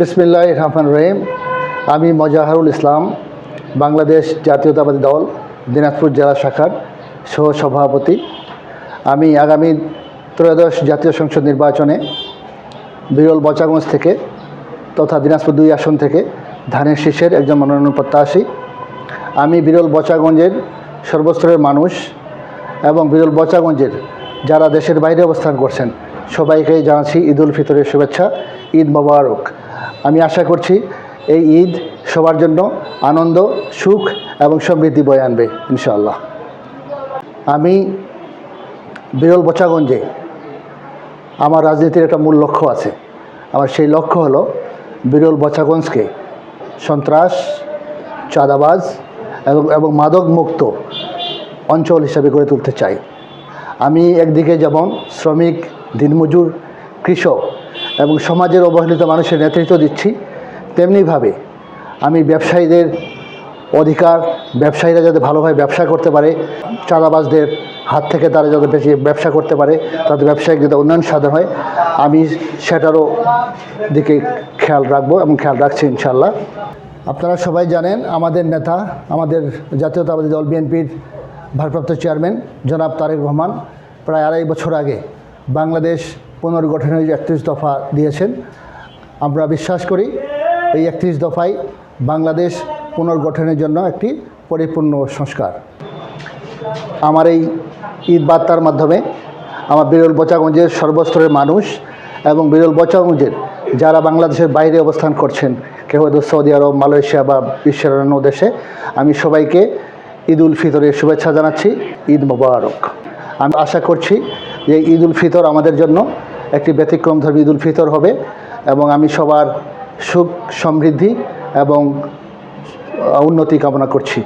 বিসমিল্লাহ রহমান রহিম। আমি মজাহারুল ইসলাম, বাংলাদেশ জাতীয়তাবাদী দল, দিনাজপুর জেলা শাখার সহ সভাপতি আমি আগামী ত্রয়োদশ জাতীয় সংসদ নির্বাচনে বিরল বচাগঞ্জ থেকে তথা দিনাজপুর দুই আসন থেকে ধানের শীষের একজন মনোনয়ন প্রত্যাশী। আমি বিরল বচাগঞ্জের সর্বস্তরের মানুষ এবং বিরল বচাগঞ্জের যারা দেশের বাইরে অবস্থান করছেন সবাইকে জানাচ্ছি ঈদ উল ফিতরের শুভেচ্ছা, ঈদ মোবারক। আমি আশা করছি এই ঈদ সবার জন্য আনন্দ, সুখ এবং সমৃদ্ধি বয়ে আনবে, ইনশাআল্লাহ। আমি বিরল বচাগঞ্জে আমার রাজনীতির একটা মূল লক্ষ্য আছে। আমার সেই লক্ষ্য হলো বিরল বচাগঞ্জকে সন্ত্রাস, চাঁদাবাজ এবং এবং মাদক মুক্ত অঞ্চল হিসাবে গড়ে তুলতে চাই। আমি একদিকে যেমন শ্রমিক, দিনমজুর, কৃষক এবং সমাজের অবহেলিত মানুষের নেতৃত্ব দিচ্ছি। তেমনিভাবে আমি ব্যবসায়ীদের অধিকার, ব্যবসায়ীরা যাতে ভালোভাবে ব্যবসা করতে পারে, চাঁদাবাজদের হাত থেকে তারা যাতে বেশি ব্যবসা করতে পারে, তাদের ব্যবসায়িক যাতে উন্নয়ন সাধন হয়, আমি সেটারও দিকে খেয়াল রাখব এবং খেয়াল রাখছি ইনশাল্লাহ আপনারা সবাই জানেন, আমাদের নেতা, আমাদের জাতীয়তাবাদী দল বিএনপির ভারপ্রাপ্ত চেয়ারম্যান জনাব তারেক রহমান, প্রায় আড়াই বছর আগে বাংলাদেশ পুনর্গঠনের একত্রিশ দফা দিয়েছেন, আমরা বিশ্বাস করি এই একত্রিশ দফায় বাংলাদেশ পুনর্গঠনের জন্য একটি পরিপূর্ণ সংস্কার। আমার এই ঈদ বার্তার মাধ্যমে আমার বিরল বচাগঞ্জের সর্বস্তরের মানুষ এবং বিরল বচাগঞ্জের যারা বাংলাদেশের বাইরে অবস্থান করছেন, কেউ হয়তো সৌদি আরব, মালয়েশিয়া বা বিশ্বের অন্য দেশে, আমি সবাইকে ঈদ উল ফিতরের শুভেচ্ছা জানাচ্ছি, ঈদ মোবারক। আমি আশা করছি যে ঈদ উল ফিতর আমাদের জন্য একটি ব্যতিক্রমধর্মী ঈদ উল ফিতর হবে এবং আমি সবার সুখ সমৃদ্ধি এবং উন্নতি কামনা করছি।